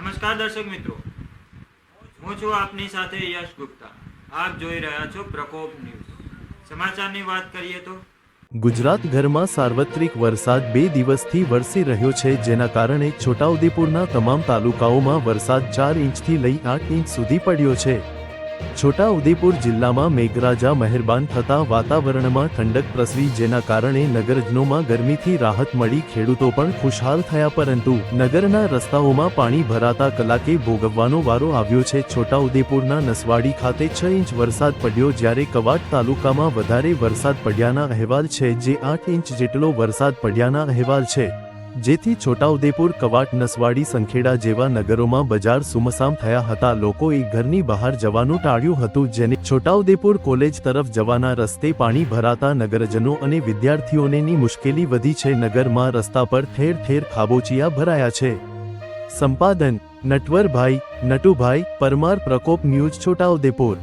નમસ્કાર દર્શક મિત્રો. હું છું આપની સાથે યશ ગુપ્તા. આપ જોઈ રહ્યા છો પ્રકોપ ન્યૂઝ. સમાચારની વાત કરીએ તો ગુજરાતભરમાં સાર્વત્રિક વરસાદ બે દિવસથી વરસી રહ્યો છે, જેના કારણે છોટાઉદેપુરના તમામ તાલુકાઓમાં વરસાદ ચાર ઇંચથી લઈ આઠ ઇંચ સુધી પડ્યો છે. છોટાઉદેપુર જિલ્લામાં મેઘરાજા મહેરબાન થતા વાતાવરણમાં ઠંડક પ્રસરી જેના કારણે નગરજનોમાં ગરમીથી રાહત મળી, ખેડૂતો પણ ખુશહાલ થયા પરંતુ નગરના રસ્તાઓમાં પાણી ભરાતા કલાકે ભોગવવાનો વારો આવ્યો છે. છોટા ઉદેપુરના નસવાડી ખાતે છ ઇંચ વરસાદ પડ્યો જ્યારે કવાટ તાલુકામાં વધારે વરસાદ પડ્યાના અહેવાલ છે. જે આઠ ઇંચ જેટલો વરસાદ પડ્યાના અહેવાલ છે. જેથી છોટાઉદેપુર, કવાટ, નસવાડી, સંખેડા જેવા નગરોમાં બજાર સુમસામ થયા હતા. લોકોએ ઘરની બહાર જવાનું ટાળ્યું હતું, જેને છોટાઉદેપુર કોલેજ તરફ જવાના રસ્તે પાણી ભરાતા નગરજનો અને વિદ્યાર્થીઓનેની મુશ્કેલી વધી છે. નગરમાં રસ્તા પર ઠેર ઠેર ખાબોચિયા ભરાયા છે. સંપાદન, નટવરભાઈ, નટુભાઈ પરમાર પ્રકોપ ન્યૂઝ, છોટાઉદેપુર.